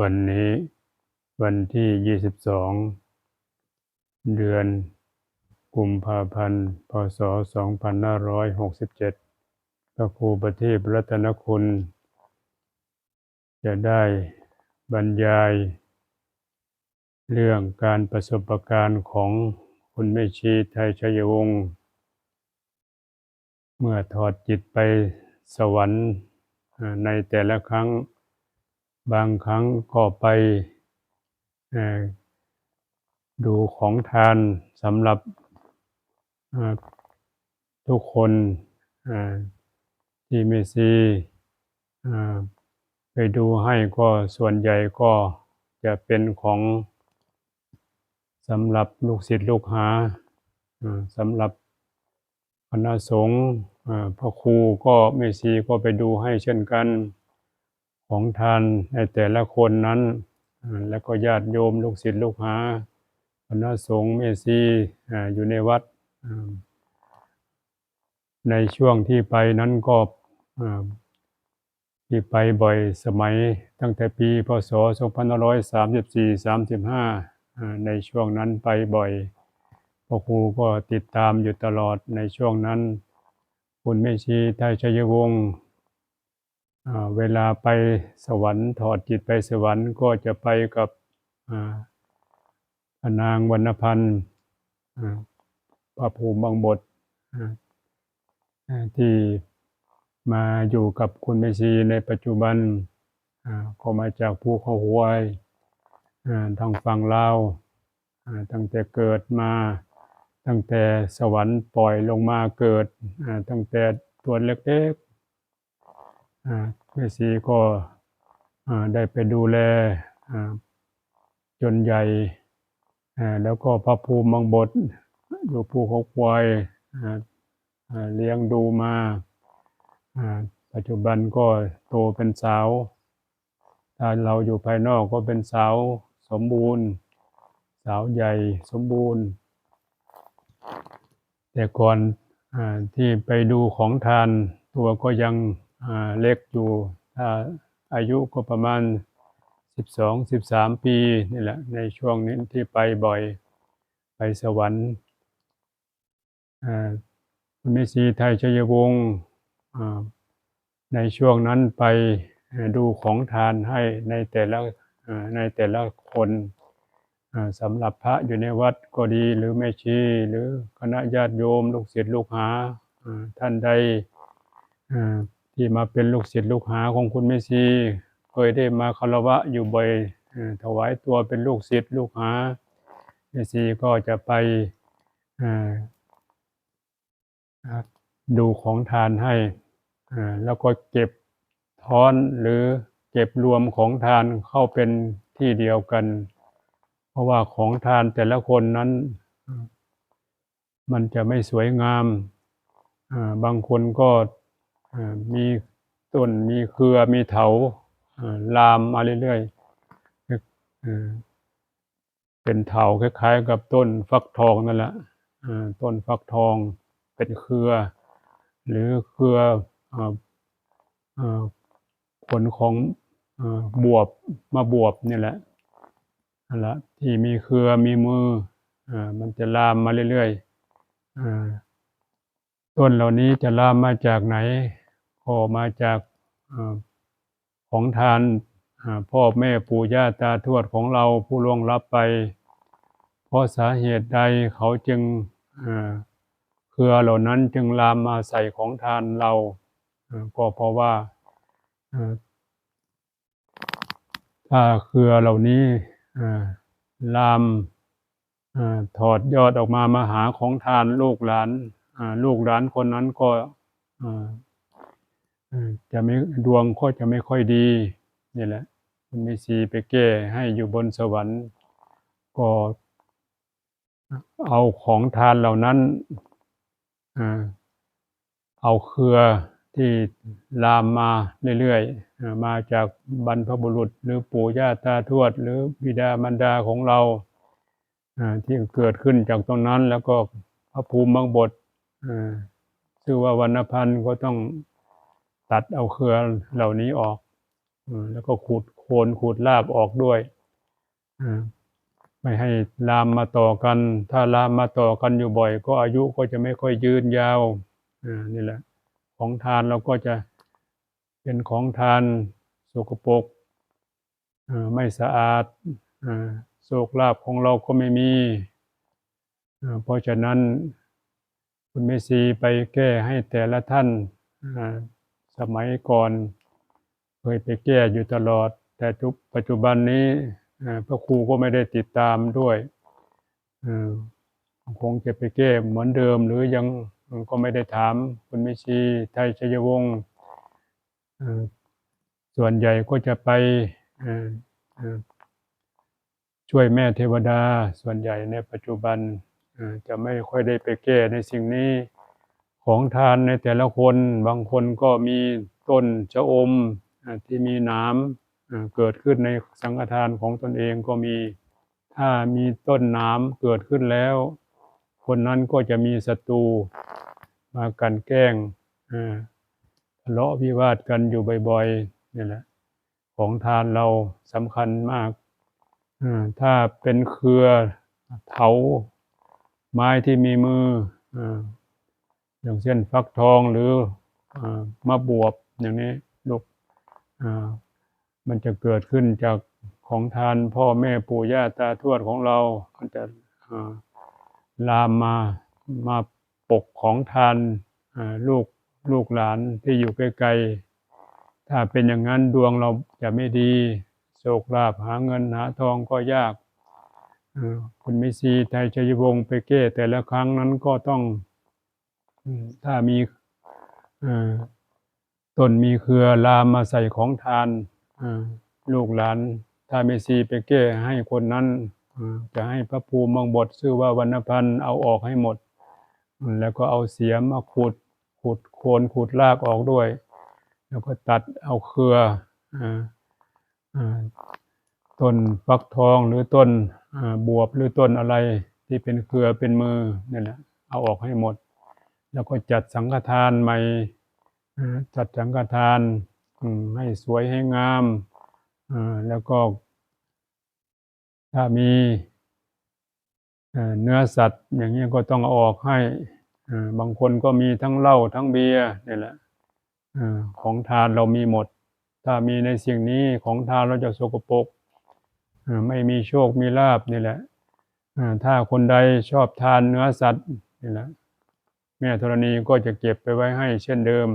วันนี้วันที่ 22 เดือนกุมภาพันธ์ พศ 2567 พระครูประทีปรัตนคุณ จะได้บรรยาย เรื่องการประสบการณ์ของคุณแม่ชีไทยชัยวงศ์เมื่อถอดจิตไปสวรรค์ในแต่ละครั้ง บางครั้งก็ไปดูของทานสำหรับทุกคนที่เมซี่ไปดูให้ก็ส่วนใหญ่ก็จะเป็นของสำหรับลูกศิษย์ลูกหาสำหรับคณะสงฆ์พระครูก็เมซีก็ไปดูให้เช่นกัน ของทานในแต่ละคนนั้น แล้วก็ญาติโยมลูกศิษย์ลูกหาคณะสงฆ์เมซีอยู่ในวัด ในช่วงที่ไปนั้นก็ที่ไปบ่อยสมัยตั้งแต่ปีพศ 2534 35 ในช่วงนั้นไปบ่อยพระครูก็ติดตามอยู่ตลอดในช่วงนั้น คุณแม่ชีไทยชัยวงศ์ เวลาไปสวรรค์ถอดจิตไปสวรรค์ก็จะไปกับอ่าพนางวรรณพันธ์อ่าพระภูมิบางบทที่มาอยู่กับคุณเมชีในปัจจุบันก็มาจากภูเขาหวยทางฝั่งลาวอ่าตั้งแต่เกิดมา ตั้งแต่สวรรค์ปล่อยลงมาเกิดตั้งแต่ตัวเล็กๆ แม่ชีก็ได้ไปดูแลจนใหญ่ แล้วก็พระภูมิบางบทอยู่ภูเขาควายเลี้ยงดูมาปัจจุบันก็โตเป็นสาวถ้าเราอยู่ภายนอกก็เป็นสาวสมบูรณ์ สาวใหญ่สมบูรณ์ แต่ก่อนอที่ไปดูของทานตัวก็ยัง เล็กอยู่ถ้าอายุก็ประมาณ 12 13 ปีนี่แหละในช่วงนี้ที่ไปบ่อยไปสวรรค์อ่าคุณแม่ชีไทยชัยวงศ์ในช่วงนั้นไปดูของทานให้ในแต่ละในแต่ละคนสำหรับพระอยู่ในวัดก็ดีหรือแม่ชีหรือคณะญาติโยม ลูกศิษย์ลูกหาท่านใด ที่มาเป็นลูกศิษย์ลูกหาของคุณแม่ชีเคยได้มาคารวะอยู่บ่อยถวายตัวเป็นลูกศิษย์ลูกหาแม่ชีก็จะไปดูของทานให้แล้วก็เก็บท้อนหรือเก็บรวมของทานเข้าเป็นที่เดียวกัน เพราะว่าของทานแต่ละคนนั้น มันจะไม่สวยงามบางคนก็ มีต้นมีเครือมีเถาลามมาเรื่อยๆอ่าเป็นเถาคล้ายๆ กับต้นฟักทองนั่นแหละต้นฟักทองเป็นเครือ หรือเครืออ่อผลของบวบมาบวบนี่แหละนั่นแหละที่มีเครือมีมือมันจะลามมาเรื่อยๆต้นเหล่านี้จะลามมาจากไหน ก็มาจากอของทานพ่อแม่ปู่ย่าตาทวดของเราผู้ล่วงลับไป เพราะสาเหตุใดเขาจึงเครือเหล่านั้นจึงลามมาใส่ของทานเรา ก็เพราะว่าถ้าเครือเหล่านี้ลามอถอดยอดออกมามาหาของทานลูกหลานลูกหลานคนนั้นก็ จะไม่ดวงก็จะไม่ค่อยดีนี่แหละคุณมีซีไปแก้ให้อยู่บนสวรรค์ ก็เอาของทานเหล่านั้นอเอาเครือที่ลามมาเรื่อยๆ มาจากบรรพบุรุษ หรือปู่ย่าตาทวด หรือบิดามารดาของเราที่เกิดขึ้นจากตรงนั้นแล้วก็พระภูมิบางบทชื่อว่าวรรณพันธ์ก็ต้อง ตัดเอาเครือเหล่านี้ออกอแล้วก็ขูดโคนขูดรากออกด้วยไม่ให้ลามมาต่อกัน ถ้าลามมาต่อกันอยู่บ่อย ก็อายุก็จะไม่ค่อยยืนยาวนี่แหละ ของทานเราก็จะเป็นของทานสกปรกไม่สะอาดโศกลาภของเราก็ไม่มี เพราะฉะนั้นคุณเมซีไปแก้ให้แต่ละท่าน สมัยก่อนเคยไปแก้อยู่ตลอด แต่ทุกปัจจุบันนี้พระครูก็ไม่ได้ติดตามด้วยคงจะไปแก้เหมือนเดิมหรือยังก็ไม่ได้ถามคุณเมชีไทยชัยวงศ์ส่วนใหญ่ก็จะไปช่วยแม่เทวดาส่วนใหญ่ในปัจจุบันจะไม่ค่อยได้ไปแก้ในสิ่งนี้ ของทานในแต่ละคนบางคนก็มีต้นชะอมที่มีน้ำเกิดขึ้นในสังฆทานของตนเองก็มีถ้ามีต้นน้ำเกิดขึ้นแล้ว คนนั้นก็จะมีศัตรูมากันแกล้งทะเลาะวิวาทกันอยู่บ่อยๆนี่แหละของทานเราสำคัญมากถ้าเป็นเครือเถาไม้ที่มีมือ อย่างเช่นฟักทองหรืออมะบวบอย่างนี้ลูกมันจะเกิดขึ้นจากของทานพ่อแม่ปู่ย่าตาทวดของเรามันจะลามมามาปกของทานลูกลูกหลานที่อยู่ไกลๆถ้าเป็นอย่างนั้นดวงเราจะไม่ดีโชคลาภหาเงินหาทองก็ยากคุณมิซีไทยชัยวงศ์ไปแก้แต่ละครั้งนั้นก็ต้อง ถ้ามีต้นมีเครือลามมาใส่ของทานลูกหลาน ถ้าไม่ซีไปแก้ให้คนนั้นจะให้พระภูมิมังบทชื่อว่าวรรณพันธ์เอาออกให้หมด แล้วก็เอาเสียมมาขูดขูดโคนขูดรากออกด้วย แล้วก็ตัดเอาเครืออ่อต้นฟักทองหรือต้นบวบหรือต้นอะไรที่เป็นเครือเป็นมือนี่แหละเอาออกให้หมด แล้วก็จัดสังฆทานใหม่อ่าจัดสังฆทานอืมให้สวยให้งามอ่าแล้วก็ถ้ามีเอ่อเนื้อสัตว์อย่างนี้ยก็ต้องเอาออกให้อ่าบางคนก็มีทั้งเหล้าทั้งเบียร์นี่แหละอ่าของทานเรามีหมด ถ้ามีในสิ่งนี้ของทานเราจะสกปรกอ่าไม่มีโชคมีลาบนี่แหละอ่าถ้าคนใดชอบทานเนื้อสัตว์นี่แหละ แม่ธรณีก็จะเก็บไปไว้ให้ เช่นเดิม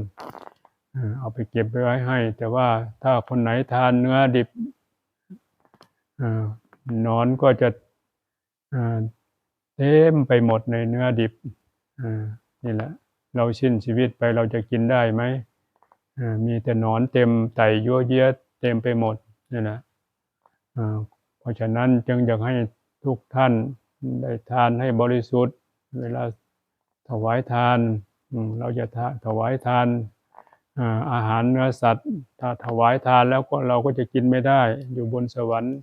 เอาไปเก็บไปไว้ให้ แต่ว่าถ้าคนไหนทานเนื้อดิบอนอนก็จะเต็มไปหมดในเนื้อดิบนี่แหละ เราสิ้นชีวิตไปเราจะกินได้ไหมมีแต่นอนเต็มไตยั่วเยียดเต็มไปหมดนี่แหละเพราะฉะนั้นจึงอยากให้ทุกท่านได้ทานให้บริสุทธิ์ เวลา ถวายทานเราจะถวายทานอาหารเนื้อสัตว์ ถ้าถวายทานแล้วก็เราก็จะกินไม่ได้ อยู่บนสวรรค์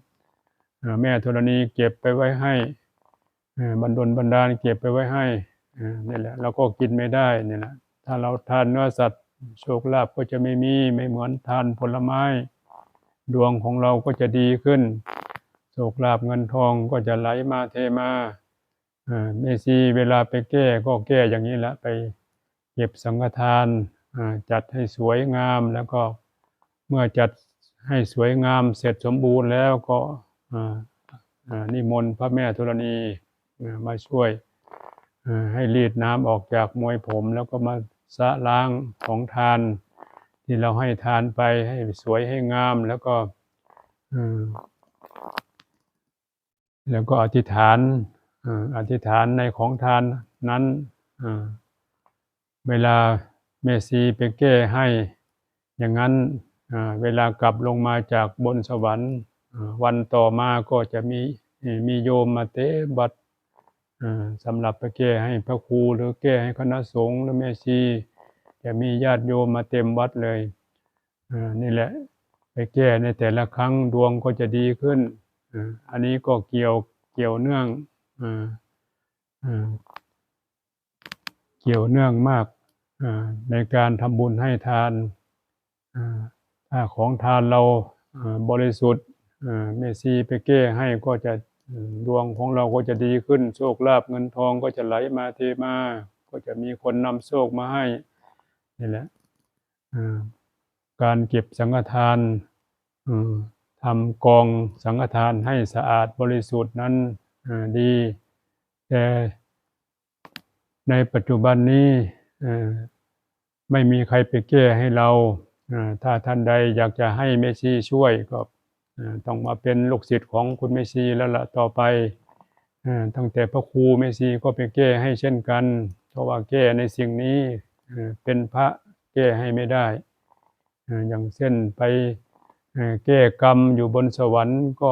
แม่ธรณีเก็บไปไว้ให้บรรดลบรรดาลเก็บไปไว้ให้นี่แหละเราก็กินไม่ได้นี่แหละถ้าเราทานเนื้อสัตว์โชคลาภก็จะไม่มีไม่เหมือนทานผลไม้ ดวงของเราก็จะดีขึ้นโชคลาภเงินทองก็จะไหลมาเทมา เมซีเวลาไปแก้ก็แก้อย่างนี้แหละไปเก็บสังฆทานจัดให้สวยงามแล้วก็เมื่อจัดให้สวยงามเสร็จสมบูรณ์แล้วก็นิมนต์พระแม่ธรณีมาช่วยให้รีดน้ำออกจากมวยผม แล้วก็มาสะล้างของทาน ที่เราให้ทานไปให้สวยให้งามแล้วก็แล้วก็อธิษฐาน อธิษฐานในของทานนั้นเวลาเมซีไปแก้ให้อย่างนั้นเวลากลับลงมาจากบนสวรรค์วันต่อมาก็จะมีมีโยมมาเตะบัดสำหรับไปแก้ให้พระครูหรือแก้ให้คณะสงฆ์หรือเมซีจะมีญาติโยมมาเต็มวัดเลยนี่แหละไปแก้ในแต่ละครั้งดวงก็จะดีขึ้น อันนี้ก็เกี่ยวเกี่ยวเนื่อง อ่าอ่าเกี่ยวเนื่องมากอ่าในการทำบุญให้ทานอ่าถ้าของทานเราอ่อบริสุทธิ์เอ่อเมซีไปแก้ให้ก็จะดวงของเราก็จะดีขึ้นโชคลาภเงินทองก็จะไหลมาเทมา ก็จะมีคนนำโชคมาให้นี่แหละการเก็บสังฆทานทำกองสังฆทานให้สะอาดบริสุทธิ์นั้น ดี แต่ในปัจจุบันนี้ไม่มีใครไปแก้ให้เราถ้าท่านใดอยากจะให้เมซีช่วยก็ต้องมาเป็นลูกศิษย์ของคุณเมซีแล้วล่ะต่อไปตั้งแต่พระครูเมซีก็ไปแก้ให้เช่นกัน เพราะว่าแก้ในสิ่งนี้เป็นพระแก้ให้ไม่ได้ อย่างเช่นไปแก้กรรมอยู่บนสวรรค์ก็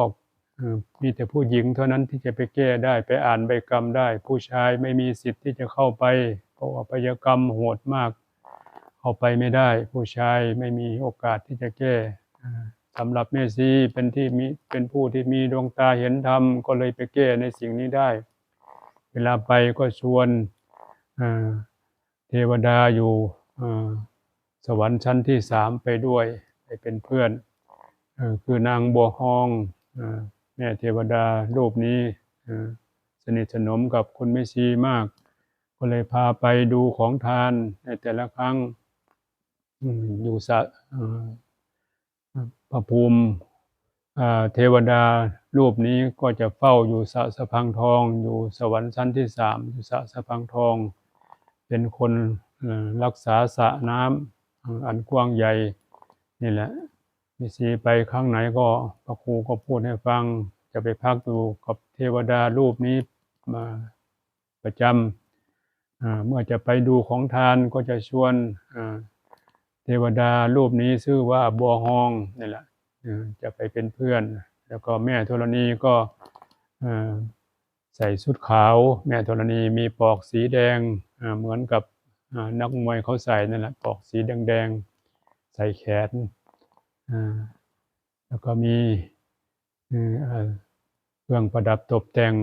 มีแต่ผู้หญิงเท่านั้นที่จะไปแก้ได้ไปอ่านใบกรรมได้ ผู้ชายไม่มีสิทธิ์ที่จะเข้าไป เพราะว่าพยกรรมโหดมาก เข้าไปไม่ได้ ผู้ชายไม่มีโอกาสที่จะแก้สำหรับแม่ซีเป็นที่มีเป็นผู้ที่มีดวงตาเห็นธรรมก็เลยไปแก้ในสิ่งนี้ได้ เวลาไปก็ชวนเทวดาอยู่สวรรค์ชั้นที่สามไปด้วยไปเป็นเพื่อนอคือนางบัวฮองอ แม่เทวดารูปนี้สนิทสนมกับคุณแม่ชีมาก ก็เลยพาไปดูของทานในแต่ละครั้งอยู่สะพระภูมิเทวดารูปนี้ก็จะเฝ้าอยู่สะสะพังทอง อยู่สวรรค์ชั้นที่สามอยู่สะสะพังทอง เป็นคนรักษาสระน้ำอันกว้างใหญ่นี่แหละ มีสีไปครั้งไหนก็พระครูก็พูดให้ฟัง จะไปพักอยู่กับเทวดารูปนี้มาประจำเมื่อจะไปดูของทานก็จะชวนเทวดารูปนี้ชื่อว่าบัวฮองนี่แหละจะไปเป็นเพื่อน แล้วก็แม่ธรณีก็ใส่ชุดขาว แม่ธรณีมีปอกสีแดงเหมือนกับนักมวยเขาใส่นั่นแหละปอกสีแดงๆใส่แขน แล้วก็มีเครื่องประดับตกแต่ง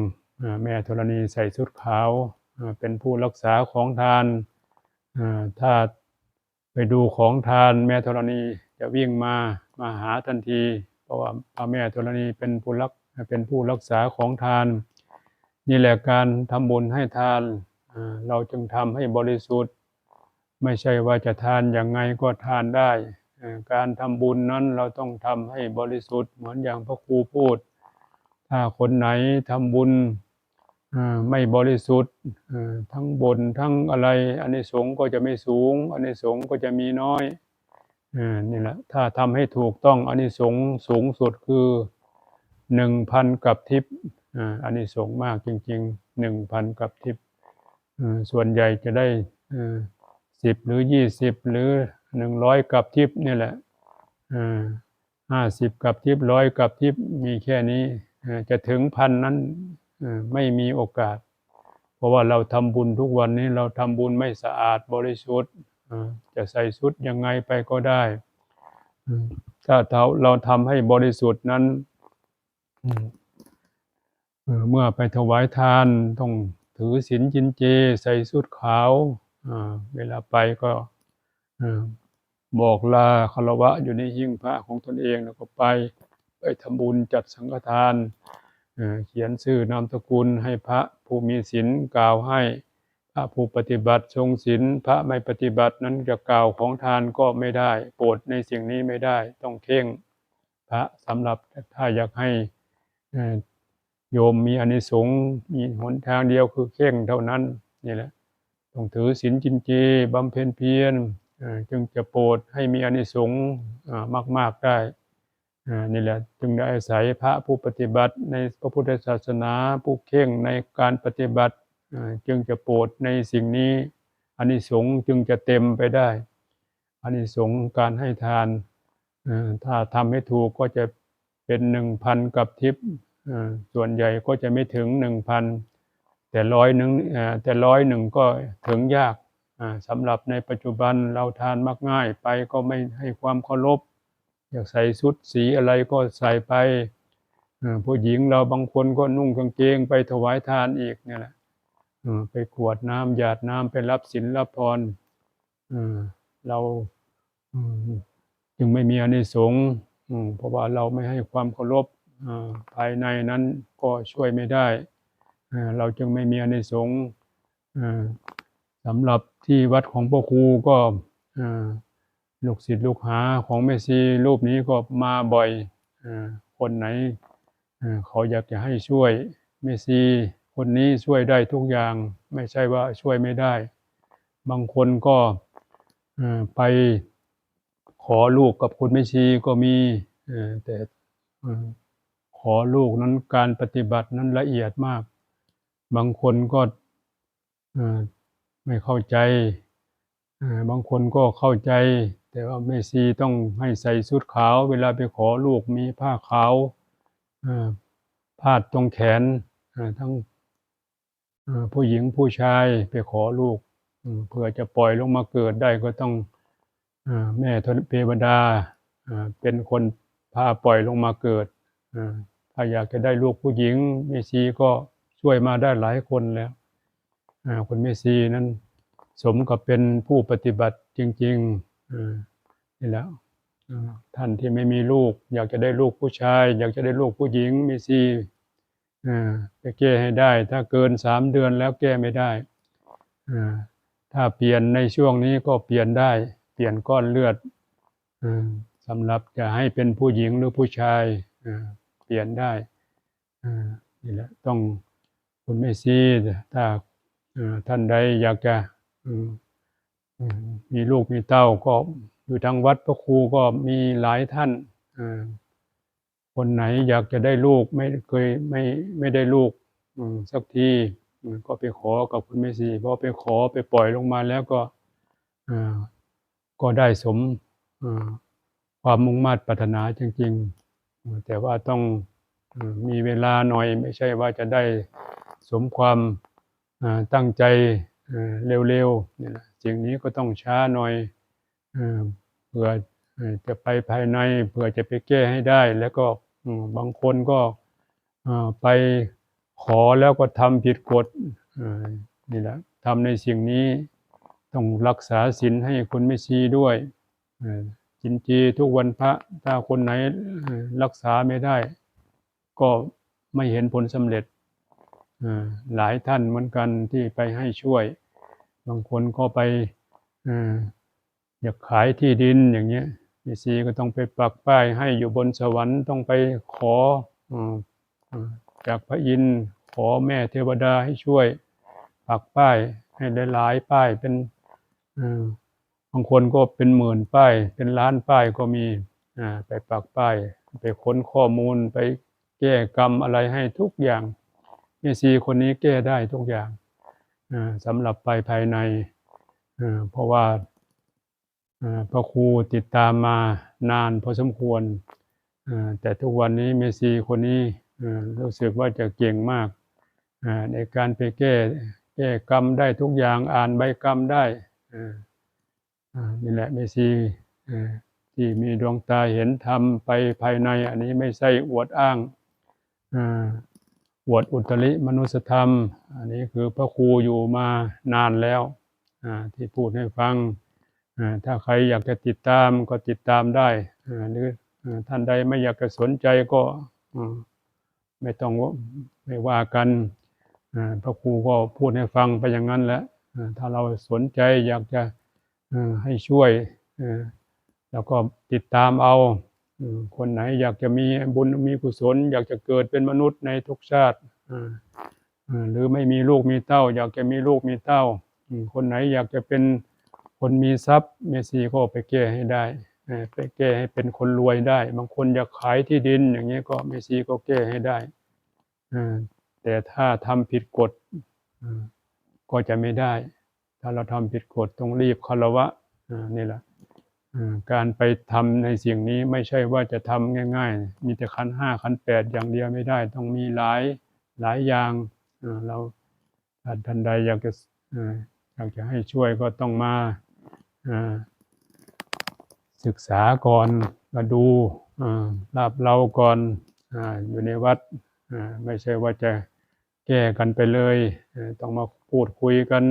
แม่ธรณีใส่ชุดขาว เป็นผู้รักษาของทาน ถ้าไปดูของทานแม่ธรณีจะวิ่งมามาหาทันที เพราะว่าพระแม่ธรณีเป็นผู้รักเป็นผู้รักษาของทาน นี่แหละการทำบุญให้ทาน เราจึงทำให้บริสุทธิ์ ไม่ใช่ว่าจะทานอย่างไงก็ทานได้ การทำบุญนั้นเราต้องทำให้บริสุทธิ์เหมือนอย่างพระครูพูด ถ้าคนไหนทำบุญไม่บริสุทธิ์ทั้งบนทั้งอะไรอานิสงส์ก็จะไม่สูงอานิสงส์ก็จะมีน้อยนี่แหละถ้าทำให้ถูกต้องอานิสงส์สูงสุดคือหนึ่งพันกับทิพย์อ่าอานิสงมากจริงๆหนึ่งพันกับทิพย์ส่วนใหญ่จะได้สิบหรือยี่สิบหรือ หนึ่งร้อยกับทิพย์นี่แหละห้าสิบกับทิพย์ร้อยกับทิพย์มีแค่นี้จะถึงพันนั้นไม่มีโอกาส เพราะว่าเราทำบุญทุกวันนี้เราทำบุญไม่สะอาดบริสุทธิ์จะใส่ชุดยังไงไปก็ได้ถ้าเราเราทำให้บริสุทธิ์นั้นเมื่อไปถวายทานต้องถือศีลจินเจ ใส่ชุดขาวเวลาไปก็ บอกลาคารวะอยู่ในหิ้งพระของตนเองแล้วก็ไปไปทำบุญจัดสังฆทานเเขียนชื่อนามสกุลให้พระผู้มีศีลกล่าวให้พระผู้ปฏิบัติทรงศีลพระไม่ปฏิบัตินั้นจะกล่าวของทานก็ไม่ได้ โปรดในสิ่งนี้ไม่ได้ต้องเข่ง พระสำหรับถ้าอยากให้โยมมีอนิสงส์มีหนทางเดียวคือเข่งเท่านั้นนี่แหละต้องถือศีลจินเจบำเพ็ญเพียร จึงจะโปรดให้มีอานิสงส์มาก ๆได้นี่แหละจึงได้อาศัยพระผู้ปฏิบัติในพระพุทธศาสนาผู้เข่งในการปฏิบัติจึงจะโปรดในสิ่งนี้อานิสงส์จึงจะเต็มไปได้อานิสงส์การให้ทานถ้าทำให้ถูกก็จะเป็นหนึ่งพันกับทิพย์ส่วนใหญ่ก็จะไม่ถึงหนึ่งพันแต่ร้อยหนึ่งแต่ร้อยหนึ่งก็ถึงยาก สำหรับในปัจจุบันเราทานมักง่ายไปก็ไม่ให้ความเคารพอยากใส่ชุดสีอะไรก็ใส่ไปผู้หญิงเราบางคนก็นุ่งกางเกงไปถวายทานอีกเนี่ยแหละไปกรวดน้ำหยาดน้ำไปรับศีลรับพรเราจึงไม่มีอนิสงส์เพราะว่าเราไม่ให้ความเคารพภายในนั้นก็ช่วยไม่ได้ เราจึงไม่มีอนิสงส์ สำหรับที่วัดของพ่อครูก็อ่าลูกศิษย์ลูกหาของแม่ซีรูปนี้ก็มาบ่อยอ่าคนไหนอ่าเขาอยากจะให้ช่วยแม่ซีคนนี้ช่วยได้ทุกอย่างไม่ใช่ว่าช่วยไม่ได้ บางคนก็เอ่อไปขอลูกกับคุณแม่ชีก็มีเอ่อแต่เอ่อขอลูกนั้นการปฏิบัตินั้นละเอียดมาก บางคนก็เอ่อ ไม่เข้าใจบางคนก็เข้าใจ แต่ว่าแม่ชีต้องให้ใส่ชุดขาว เวลาไปขอลูกมีผ้าขาวเอ่อพาดตรงแขนทั้งผู้หญิงผู้ชายไปขอลูกเพื่อจะปล่อยลงมาเกิดได้ก็ต้องอแม่เทวดาเป็นคนพาปล่อยลงมาเกิดถ้าอยากจะได้ลูกผู้หญิงแม่ชีก็ช่วยมาได้หลายคนแล้ว คนแม่ชีนั้นสมกับเป็นผู้ปฏิบัติจริงๆนี่และอ่าท่านที่ไม่มีลูก อยากจะได้ลูกผู้ชาย อยากจะได้ลูกผู้หญิงแม่ชีอ่าไปแก้ให้ได้ ถ้าเกินสามเดือนแล้วแก้ไม่ได้ถ้าเปลี่ยนในช่วงนี้ก็เปลี่ยนได้ เปลี่ยนก้อนเลือดสำหรับจะให้เป็นผู้หญิงหรือผู้ชายเปลี่ยนได้นี่แหละต้องคุณแม่ซีถ้า ท่านใดอยากจะมีลูกมีเต้าก็อยู่ทางวัดพระครูก็มีหลายท่านคนไหนอยากจะได้ลูกไม่เคยไม่ไม่ได้ลูกสักทีก็ไปขอกับคุณแม่ชีพอไปขอไปปล่อยลงมาแล้วก็ก็ได้สมความมุ่งมั่นปรารถนาจริง ๆ แต่ว่าต้องมีเวลาหน่อยไม่ใช่ว่าจะได้สมความ ตั้งใจเร็วๆเนี่ยนะสิ่งนี้ก็ต้องช้าหน่อยเพื่อจะไปภายในเพื่อจะไปแก้ให้ได้ แล้วก็บางคนก็ไปขอแล้วก็ทำผิดกฎนี่แหละทำในสิ่งนี้ต้องรักษาศีลให้คนไม่ชีด้วยเอ่อกินจีทุกวันพระถ้าคนไหนรักษาไม่ได้ ก็ไม่เห็นผลสำเร็จ หลายท่านเหมือนกันที่ไปให้ช่วย บางคนก็ไปอยากขายที่ดินอย่างเงี้ยมีซีก็ต้องไปปักป้ายให้อยู่บนสวรรค์ต้องไปขอจากพระอินทร์ขอแม่เทวดาให้ช่วย ปักป้ายให้หลายป้ายเป็นบางคนก็เป็นหมื่นป้าย เป็นล้านป้ายก็มีไปปักป้าย ไปค้นข้อมูลไปแก้กรรมอะไรให้ทุกอย่าง เมซีคนนี้แก้ได้ทุกอย่างสำหรับไปภายใน เพราะว่าพระครูติดตามมานานพอสมควร แต่ทุกวันนี้เมซีคนนี้รู้สึกว่าจะเก่งมากในการไปแก้แก้กรรมได้ทุกอย่างอ่านใบกรรมได้นี่แหละเมซีที่มีดวงตาเห็นธรรมไปภายในอันนี้ไม่ใช่อวดอ้างอ วดอุตริมนุสธรรม อันนี้คือพระครูอยู่มานานแล้วที่พูดให้ฟัง ถ้าใครอยากจะติดตามก็ติดตามได้ หรือท่านใดไม่อยากจะสนใจก็ไม่ต้องไม่ว่ากัน พระครูก็พูดให้ฟังไปอย่างนั้นแหละ ถ้าเราสนใจอยากจะให้ช่วยอ่าแล้วก็ติดตามเอา คนไหนอยากจะมีบุญมีกุศล อยากจะเกิดเป็นมนุษย์ในทุกชาติหรือไม่มีลูกมีเต้า อยากจะมีลูกมีเต้า คนไหนอยากจะเป็นคนมีทรัพย์เมซีก็ไปแก้ให้ได้ไปแก้ให้เป็นคนรวยได้ บางคนอยากขายที่ดินอย่างเงี้ยก็เมซีก็แก้ให้ได้แต่ถ้าทำผิดกฎก็จะไม่ได้ ถ้าเราทำผิดกฎต้องรีบคารวะนี่แหละ การไปทำในสิ่งนี้ไม่ใช่ว่าจะทำง่าย ๆ มีแต่ขันห้าขันแปดอย่างเดียวไม่ได้ ต้องมีหลายหลายอย่างเราท่านใดอยากจะอยากจะให้ช่วยก็ต้องมาศึกษาก่อนมาดูลาบเราก่อนออยู่ในวัดไม่ใช่ว่าจะแก้กันไปเลย ต้องมาพูดคุยกัน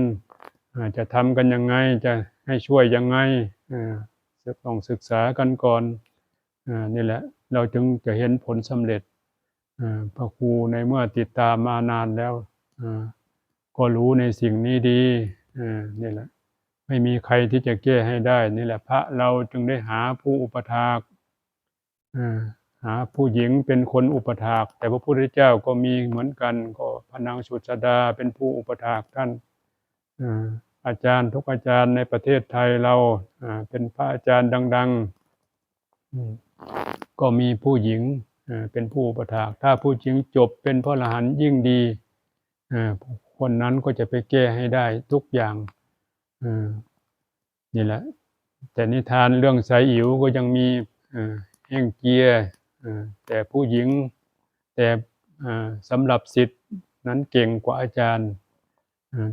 จะทำกันยังไงจะให้ช่วยยังไง จะต้องศึกษากันก่อนอนี่แหละ เราจึงจะเห็นผลสำเร็จพระครูในเมื่อติดตามมานานแล้วก็รู้ในสิ่งนี้ดีนี่แหละ ไม่มีใครที่จะแก้ให้ได้ นี่แหละพระเราจึงได้หาผู้อุปถากอ่าหาผู้หญิงเป็นคนอุปถาก แต่พระพุทธเจ้าก็มีเหมือนกัน ก็พระนางสุดสดาเป็นผู้อุปถากท่าน อาจารย์ทุกอาจารย์ในประเทศไทยเราเป็นพระอาจารย์ดัง ๆ ก็มีผู้หญิงเป็นผู้อุปถากถ้าผู้หญิงจบเป็นพระอรหันต์ยิ่งดีคนนั้นก็จะไปแก้ให้ได้ทุกอย่างนี่แหละ แต่นิทานเรื่องสายอิ๋วก็ยังมีแห้งเจียอ่าแต่ผู้หญิงแต่สำหรับสิทธิ์นั้นเก่งกว่าอาจารย์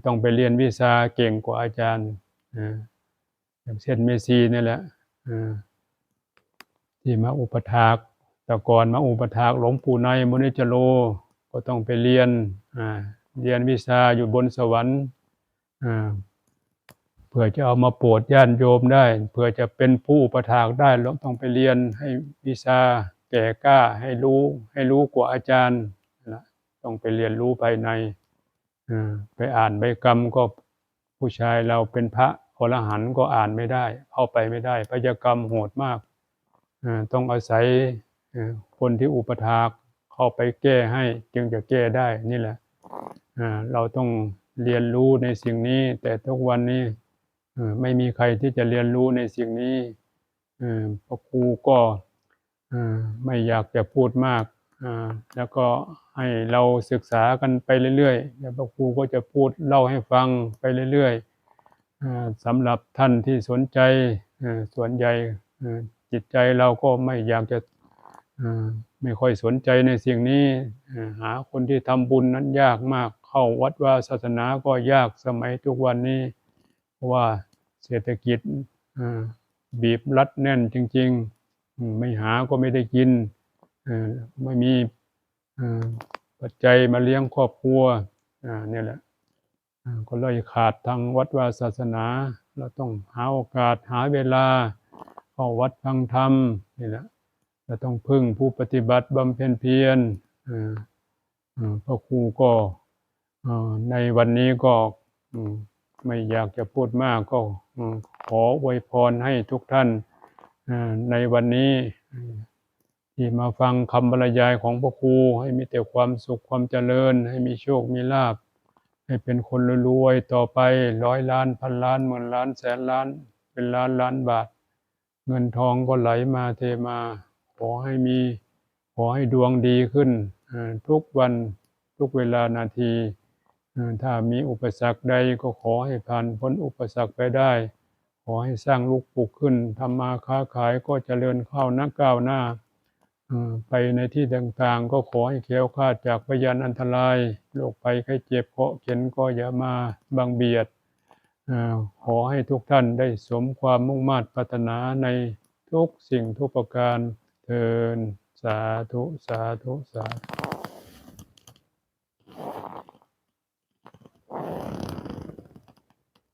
ต้องไปเรียนวิชาเก่งกว่าอาจารย์อย่างเช่นเมซีนี่แหละที่มาอุปถากแต่ก่อนมาอุปถากหลวงปู่ในมุนิจโล ก็ต้องไปเรียนเรียนวิชาอยู่บนสวรรค์เพื่อจะเอามาโปรดญาติโยมได้ เพื่อจะเป็นผู้อุปถากได้เราต้องไปเรียนให้วิชาแก่กล้าให้รู้ให้รู้กว่าอาจารย์นะต้องไปเรียนรู้ภายใน ไปอ่านใบกรรมก็ผู้ชายเราเป็นพระอรหันต์ก็อ่านไม่ได้ เข้าไปไม่ได้พยกรรมโหดมาก ต้องอาศัยคนที่อุปถากเข้าไปแก้ให้จึงจะแก้ได้นี่แหละเราต้องเรียนรู้ในสิ่งนี้ แต่ทุกวันนี้ไม่มีใครที่จะเรียนรู้ในสิ่งนี้พ่อพระครูก็ไม่อยากจะพูดมาก แล้วก็ให้เราศึกษากันไปเรื่อยๆแล้วพระครูก็จะพูดเล่าให้ฟังไปเรื่อยๆสำหรับท่านที่สนใจส่วนใหญ่จิตใจเราก็ไม่อยากจะไม่ค่อยสนใจในสิ่งนี้หาคนที่ทำบุญนั้นยากมากเข้าวัดว่าศาสนาก็ยากสมัยทุกวันนี้ เพราะว่าเศรษฐกิจบีบรัดแน่นจริง ๆ ไม่หาก็ไม่ได้กิน ไม่มีปัจจัยมาเลี้ยงครอบครัวเนี่ยแหละก็เลยขาดทางวัดวาศาสนา เราต้องหาโอกาสหาเวลาเข้าวัดฟังธรรมนี่แหละเราต้องพึ่งผู้ปฏิบัติบำเพ็ญเพียรพระครูก็ในวันนี้ก็ไม่อยากจะพูดมากก็ขออวยพรให้ทุกท่านในวันนี้ ที่มาฟังคำบรรยายของพระครู ให้มีแต่ความสุขความเจริญ ให้มีโชคมีลาภให้เป็นคนรวยๆต่อไปร้อยล้านพันล้านหมื่นล้านแสนล้าน เป็นล้านล้านบาท เงินทองก็ไหลมาเทมา ขอให้มี ขอให้ดวงดีขึ้น ทุกวันทุกเวลานาที ถ้ามีอุปสรรคใดก็ขอให้ผ่านพ้นอุปสรรคไปได้ ขอให้สร้างลูกปลูกขึ้นทำมาค้าขายก็เจริญเข้านักก้าวหน้า ไปในที่ต่างๆ ก็ขอให้เคียวคาดจากพยานอันตรายโรคภัยไข้เจ็บเคราะเข็นก็อย่ามาบังเบียดอขอให้ทุกท่านได้สมความมุ่งมา่ปรารถนาในทุกสิ่งทุกประการเทินสาธุ สาธุ สาธุ